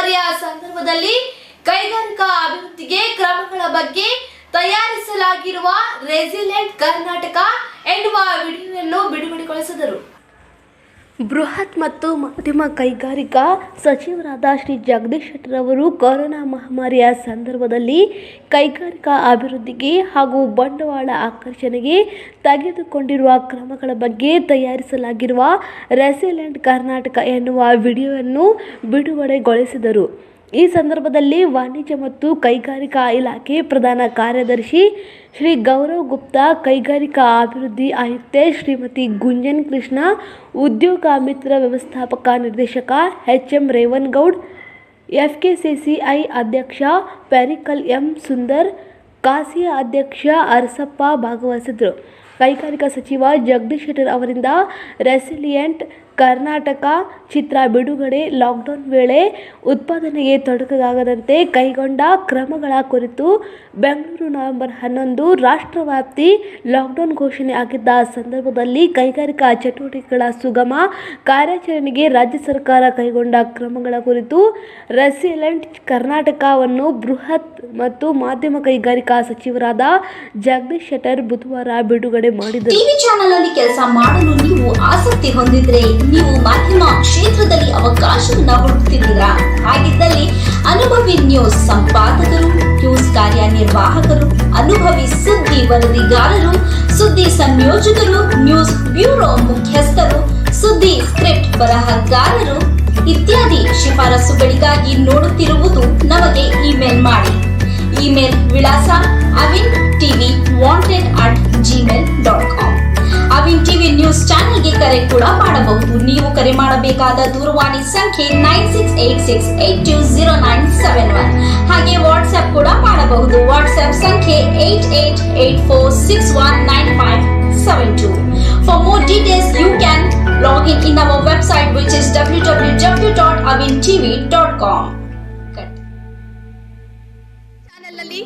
ಕಾಮಗಾರಿಯ ಸಂದರ್ಭದಲ್ಲಿ ಕೈಗಾರಿಕಾ ಅಭಿವೃದ್ಧಿಗೆ ಕ್ರಮಗಳ ಬಗ್ಗೆ ತಯಾರಿಸಲಾಗಿರುವ ರೆಸಿಲೆಂಟ್ ಕರ್ನಾಟಕ ಎನ್ನುವ ವಿಡಿಯೋವನ್ನು ಬಿಡುಗಡೆಗೊಳಿಸಿದರು. ಬೃಹತ್ ಮತ್ತು ಮಧ್ಯಮ ಕೈಗಾರಿಕಾ ಸಚಿವರಾದ ಶ್ರೀ ಜಗದೀಶ್ ಶೆಟ್ಟರ್ ಅವರು ಕೊರೋನಾ ಮಹಾಮಾರಿಯ ಸಂದರ್ಭದಲ್ಲಿ ಕೈಗಾರಿಕಾ ಅಭಿವೃದ್ಧಿಗೆ ಹಾಗೂ ಬಂಡವಾಳ ಆಕರ್ಷಣೆಗೆ ತೆಗೆದುಕೊಂಡಿರುವ ಕ್ರಮಗಳ ಬಗ್ಗೆ ತಯಾರಿಸಲಾಗಿರುವ ರೆಸಿಲೆಂಟ್ ಕರ್ನಾಟಕ ಎನ್ನುವ ವಿಡಿಯೋವನ್ನು ಬಿಡುಗಡೆಗೊಳಿಸಿದರು. ಈ ಸಂದರ್ಭದಲ್ಲಿ ವಾಣಿಜ್ಯ ಮತ್ತು ಕೈಗಾರಿಕಾ ಇಲಾಖೆ ಪ್ರಧಾನ ಕಾರ್ಯದರ್ಶಿ ಶ್ರೀ ಗೌರವ್ ಗುಪ್ತಾ ಕೈಗಾರಿಕಾ ಅಭಿವೃದ್ಧಿ ಆಯುಕ್ತೆ ಶ್ರೀಮತಿ ಗುಂಜನ್ ಕೃಷ್ಣ ಉದ್ಯೋಗ ಮಿತ್ರ ವ್ಯವಸ್ಥಾಪಕ ನಿರ್ದೇಶಕ ಎಚ್ ಎಂ ರೇವನ್ಗೌಡ್ ಎಫ್ಕೆಸಿಸಿಐ ಅಧ್ಯಕ್ಷ ಪ್ಯಾರಿಕಲ್ ಎಂ ಸುಂದರ್ ಕಾಸಿಯಾ ಅಧ್ಯಕ್ಷ ಅರಸಪ್ಪ ಭಾಗವಹಿಸಿದರು ಕೈಗಾರಿಕಾ ಸಚಿವ ಜಗದೀಶ್ ಶೆಟ್ಟರ್ ಅವರಿಂದ ರೆಸಿಲಿಯಂಟ್ ಕರ್ನಾಟಕ ಚಿತ್ರ ಬಿಡುಗಡೆ, ಲಾಕ್ಡೌನ್ ವೇಳೆ ಉತ್ಪಾದನೆಗೆ ತೊಡಕಾಗದಂತೆ ಕೈಗೊಂಡ ಕ್ರಮಗಳ ಕುರಿತು ಬೆಂಗಳೂರು ನವೆಂಬರ್ ಹನ್ನೊಂದು ರಾಷ್ಟ್ರವ್ಯಾಪ್ತಿ ಲಾಕ್ಡೌನ್ ಘೋಷಣೆ ಆಗಿದ್ದ ಸಂದರ್ಭದಲ್ಲಿ ಕೈಗಾರಿಕಾ ಚಟುವಟಿಕೆಗಳ ಸುಗಮ ಕಾರ್ಯಾಚರಣೆಗೆ ರಾಜ್ಯ ಸರ್ಕಾರ ಕೈಗೊಂಡ ಕ್ರಮಗಳ ಕುರಿತು ರೆಸಿಲೆಂಟ್ ಕರ್ನಾಟಕವನ್ನು ಬೃಹತ್ ಮತ್ತು ಮಾಧ್ಯಮ ಕೈಗಾರಿಕಾ ಸಚಿವರಾದ ಜಗದೀಶ್ ಶೆಟ್ಟರ್ ಬುಧವಾರ ಬಿಡುಗಡೆ ಮಾಡಿದರು. ಟಿವಿ ಚಾನೆಲ್ ಅಲ್ಲಿ ಕೆಲಸ ಮಾಡಲು ನೀವು ಆಸಕ್ತಿ ಹೊಂದಿದ್ರೆ ನೀವು ಮಾಧ್ಯಮ ಕ್ಷೇತ್ರದಲ್ಲಿ ಅವಕಾಶವನ್ನ ಹುಡುಕ್ತಿದ್ದೀರಾ? ಹಾಗಿದ್ದಲ್ಲಿ ಅನುಭವಿ ನ್ಯೂಸ್ ಸಂಪಾದಕರು, ನ್ಯೂಸ್ ಕಾರ್ಯನಿರ್ವಾಹಕರು, ಅನುಭವಿ ಸುದ್ದಿ ವರದಿಗಾರರು, ಸುದ್ದಿ ಸಂಯೋಜಕರು, ನ್ಯೂಸ್ ಬ್ಯೂರೋ ಮುಖ್ಯಸ್ಥರು, ಸುದ್ದಿ ಸ್ಕ್ರಿಪ್ಟ್ ಬರಹಗಾರರು ಇತ್ಯಾದಿ ಶಿಫಾರಸುಗಳಿಗಾಗಿ ನೋಡುತ್ತಿರುವುದು ನಮಗೆ ಇಮೇಲ್ ಮಾಡಿ. ಇಮೇಲ್ ವಿಳಾಸ Avin TV wanted at Gmail dot com. Avin TV news ಚಾನೆಲ್ಗೆ ಕರೆ ಕೂಡ ಮಾಡಬಹುದು. ನೀವು ಕರೆ ಮಾಡಬೇಕಾದ ದೂರವಾಣಿ ಸಂಖ್ಯೆ nine six eight six eight two zero nine seven one ಹಾಗೆ ವಾಟ್ಸ್ಆಪ್ ಕೂಡ ಮಾಡಬಹುದು. ವಾಟ್ಸ್ಆಪ್ ಸಂಖ್ಯೆ eight eight eight four six one nine five seven two for more details you can log in in our website which is W W W dot Avin TV dot com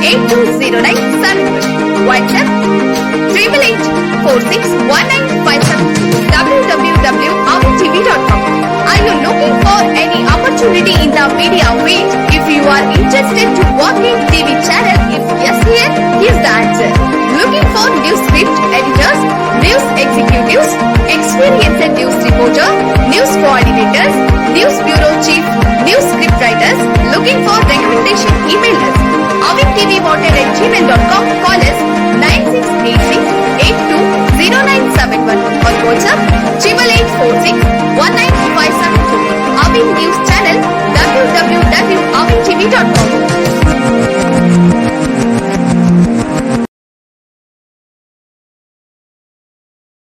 8209 WhatsApp 888461957 www.avtv.com Are you looking for any opportunity in the media field? If you are interested to work in TV channel, if yes here, is the answer. Looking for new script editors, news executives, experienced news reporter, news coordinators, news bureau chief, news script writers, looking for recommendation email promoted at gmail.com. Call us 9686820971 or WhatsApp 88461957. Avin News Channel www.avintv.com.